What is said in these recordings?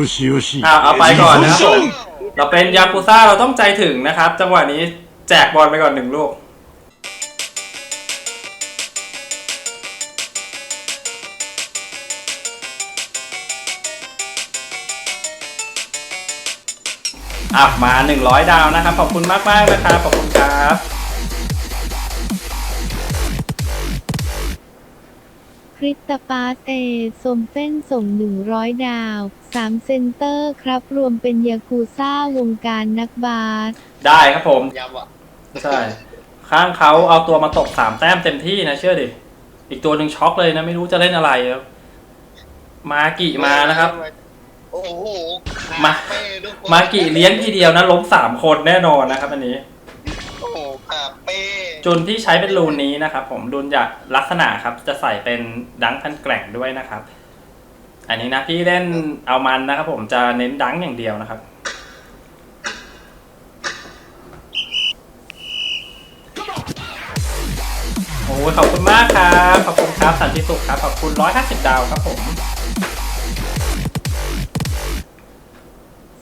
よしよしอะเอาไปก่อนนะเราเป็นยากุซ่าเราต้องใจถึงนะครับ จังหวะนี้แจกบอลไปก่อนหนึ่งลูก อะมา 100 ดาวนะครับ ขอบคุณมากมากนะครับ ขอบคุณครับ คริสตปาสเอสมเส้นส่ง 100 ดาว 3 เซนเตอร์ครับ รวมเป็นยากูซ่าวงการนักบาสได้ครับผมยำอะใช่ ข้างเขาเอาตัวมาตกสามแต้มเต็มที่นะเชื่อดิ อีกตัวหนึ่งช็อกเลยนะไม่รู้จะเล่นอะไรครับมากิมานะครับ โอ้โหมาเป้ทุกคนมากิเลี้ยงทีเดียวนะล้มสามคนแน่นอนนะครับ อันนี้โอ้โหขาเป้ จุนที่ใช้เป็นรูนนี้นะครับ ผมรูนจากลักษณะครับ จะใส่เป็นดังพันแกร่งด้วยนะครับ อันนี้นะพี่เล่นเอามันนะครับ ผมจะเน้นดังอย่างเดียวนะครับ โอ้ขอบคุณมากครับ ขอบคุณครับสันติสุขครับ ขอบคุณ 150 ดาวครับผม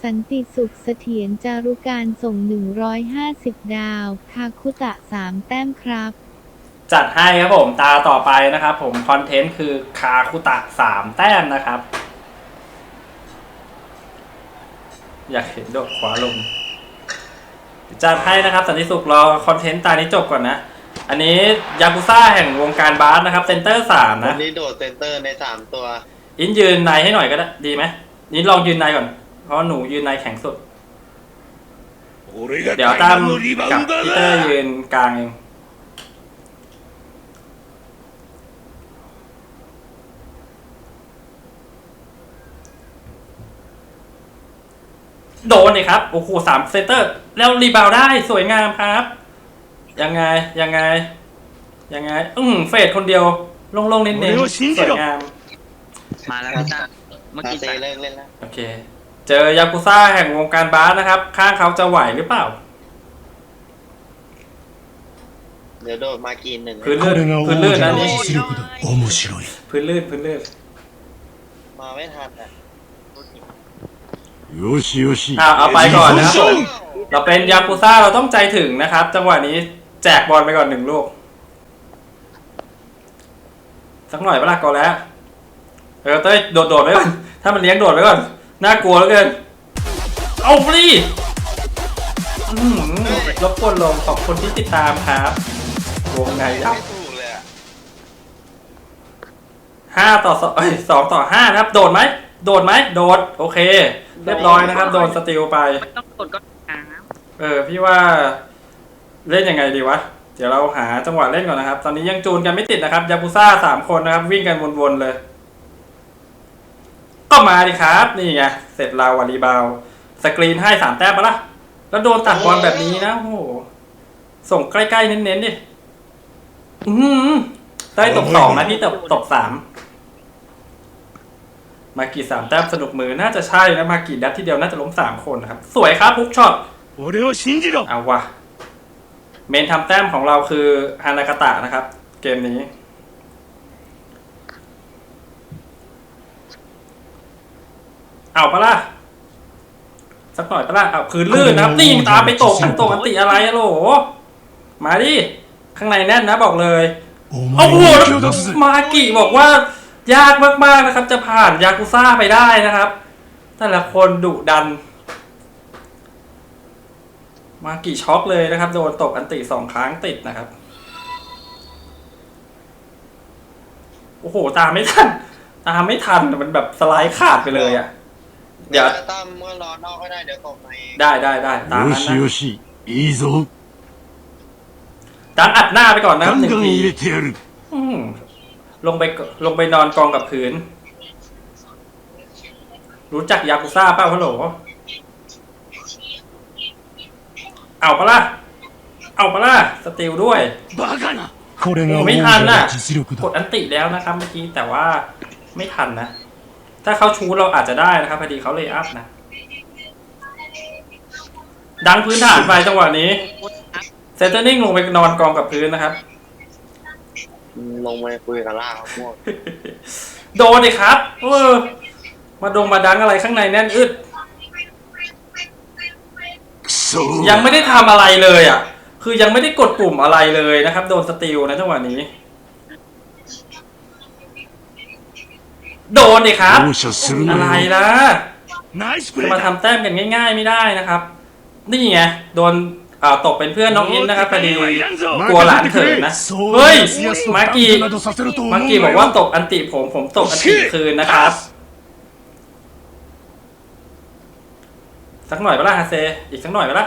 สันติสุขเสถียรจารุการส่ง 150 ดาว คาคุตะ 3 แต้มครับ จัดให้ครับผมตาต่อไปนะครับ ผมคอนเทนต์คือคาคุตะสามแต้มนะครับ อยากเห็นโดดขวาลง จัดให้นะครับ สันติสุขรอคอนเทนต์ตานี้จบก่อนนะ อันนี้ยากุซ่าแห่งวงการบาสนะครับเซนเตอร์สามวันะนนี้โดดเซนเตอร์ในสามตัว อินยืนในให้หน่อยก็ได้ดีไหมอินลองยืนในก่อน เพราะหนูยืนในแข็งสุด เดี๋ยวตั้มกับพีเตอร์ยืนกลางเองโดนเลยครับ โอ้โหสามเซนเตอร์ แล้วรีบาวได้สวยงามครับ ยังไง ยังไง ยังไง อืมเฟดคนเดียว ลงลงเน้นๆสวยงาม มาแล้วพี่ตั้มเมื่อกี้เล่นเล่นแล้ว โอเค เจอยากุซ่าแห่งวงการบาสนะครับ ข้างเขาจะไหวหรือเปล่า เดี๋ยวโดดมากินหนึ่ง พื้นลื่น これが พื้น 王 ลื่น 者 นะ の นี่ 実力だ面白い พื้นลื่นพื้นลื่น มาไม่ทันอ่ะ よしよし อ่าเอาไปก่อนนะครับผม よし เราเป็นยากุซ่าเราต้องใจถึงนะครับ จังหวะนี้แจกบอลไปก่อนหนึ่งลูก สักหน่อยเวลาก่อนแล้ว เออเต้ยโดดโดดๆไว้ก่อน ถ้ามันเลี้ยงโดดไว้ก่อน น่ากลัวเหลือเกินเอาฟรีอื้อหือรบกวนลงขอบคุณที่ติดตามครับวงในยับไม่ถูกเลยอะห้าต่อสองเอ้ยสองต่อห้านะครับ โดดไหม โดดไหม โดด โอเค เรียบร้อยนะครับ โดนสติลไป ไม่ต้องกดก็หาเออ พี่ว่าเล่นยังไงดีวะ เดี๋ยวเราหาจังหวะเล่นก่อนนะครับ ตอนนี้ยังจูนกันไม่ติดนะครับ ยากุซ่าสามคนนะครับ วิ่งกันวนๆเลยก็ มาดิครับ นี่ไง เสร็จลาววารีบาว สกรีนให้สามแต้มไปละ แล้วโดนตัดบอลแบบนี้นะ โอ้ส่งใกล้ๆเน้นๆดิ อืมได้ตกสองนะพี่ตกตกสาม มากี่สามแต้มสนุกมือน่าจะใช่นะมากี่นัดทีเดียวน่าจะล้มสามคนนะครับ สวยครับพุกช็อตเอาวะเมนทำแต้มของเราคือฮานากาตะนะครับ เกมนี้ เอาปะล่ะสักหน่อยปะล่ะเอาคืนลื่นนะครันี่งตาไปตกตกอันติอะไรอะโลมาดิข้างในแน่นนะบอกเลยโอ้โหมากิบอกว่ายากมากๆนะครับ จะผ่านยากุซ่าไปได้นะครับ แต่ละคนดุดัน มากี่ช็อกเลยนะครับ โดนตกอันติสองครั้งติดนะครับ โอ้โห ตามไม่ทัน ตามไม่ทันมันแบบสไลด์ขาดไปเลยอะ่ะ เดี๋ยว ตั้มเมื่อรอนอกก็ได้เดี๋ยวตกมาเอง ได้ได้ได้ตาม よ นั้น し นะ よしいいぞ ดังอัดหน้าไปก่อนนะค ガ รับห ン นึ่ง ガン ที 入れてやる อืมลงไปกลงไปนอนกองกับพื้น รู้จักยากุซ่าเปล่าฮัลโหล เอาปะล่ะ เอาปะล่ะ สติลด้วย バカなこれが王ไม่ 者 ทัน の น่ะ 実力 กด だ อันติแล้วนะครับเมื่อกี้แต่ว่าไม่ทันนะ ถ้าเขาชูเราอาจจะได้นะครับพอดีเขาเลยอัพนะ ดังพื้นฐานไปจังหวะนี้เซนเตอร์นิ่งลงไปนอนกองกับพื้นนะครับ ลงมาคุยกับล่าพวกโดนเลยครับเออมาดงมาดังอะไรข้างในแน่นอึดクソยังไม่ได้ทำอะไรเลยอะ คือยังไม่ได้กดปุ่มอะไรเลยนะครับ โดนสติลนะจังหวะนี้ โดนเลยครับ อะไรล่ะมาทำแต้มกันง่ายๆไม่ได้นะครับ นี่ไงโดนอ่าตกเป็นเพื่อนน้องอินนะครับพอดีกลัวหลานเถิดนะ เฮ้ย มากีมากีบอกว่าตกอันติผมผมตกอันติคืนนะครับ สักหน่อยปล่ะฮาเซ อีกสักหน่อยปล่ะ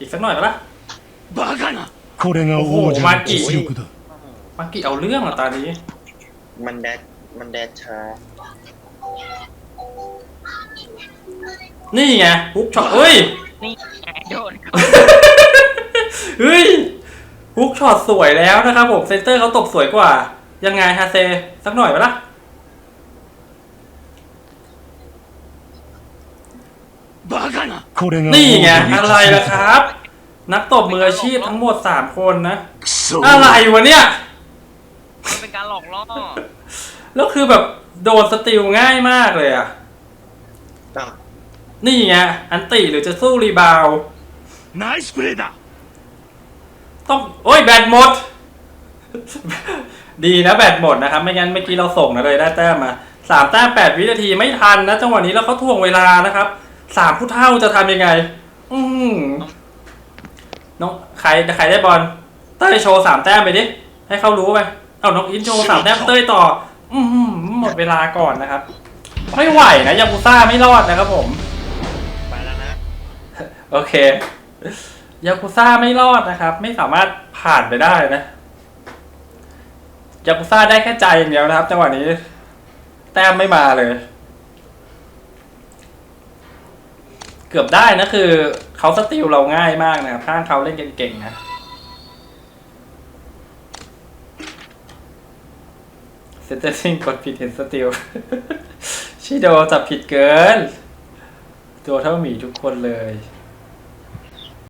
อีกสักหน่อยปล่ะบ้ากันนะโอ้โหมากีมากีเอาเรื่องอะตอนนี้ มันแดดมันแดดช้านี่ไงฮุกช็อตเฮ้ย นี่ไงโดนเฮ้ยฮุกช็อตสวยแล้วนะครับผมเซนเตอร์เขาตบสวยกว่า ยังไงฮาเซ สักหน่อยไหมล่ะ นี่ไงอะไรล่ะครับ นักตบมืออาชีพทั้งหมดสามคนนะ อะไรวะเนี่ย มันเป็นการหลอกล่อ แล้วคือแบบโดนสติลง่ายมากเลยอ่ะ อ้าว นี่ไง อันติหรือจะสู้รีบาวด์ ナイスプレーだ ต้อง โอ้ย แบตหมด ดีนะแบตหมดนะครับ ไม่งั้นเมื่อกี้เราส่งนะเลยได้แต้มมาสามแต้มแปดวินาทีไม่ทันนะ จังหวะนี้แล้วเขาถ่วงเวลานะครับสามผู้เท่าจะทำยังไง อืมน้องใครใครได้บอลเต้ยโชว์สามแต้มไปดิ ให้เขารู้ไป เอาน้องอินโชว์สามแต้มเต้ยต่อ อืมหมดเวลาก่อนนะครับ ไม่ไหวนะยากุซ่าไม่รอดนะครับผม ไปแล้วนะ โอเคยากุซ่าไม่รอดนะครับ ไม่สามารถผ่านไปได้นะยากุซ่าได้แค่ใจอย่างเดียวนะครับจังหวะนี้ แต้มไม่มาเลย เกือบได้นะคือเขาสติลเราง่ายมากนะครับข้างเขาเล่นเก่งๆนะเซ นเตอร์ซิงกดผิดเห็นสติลชิโดจับผิดเกิน ตัวเท่าหมีทุกคนเลย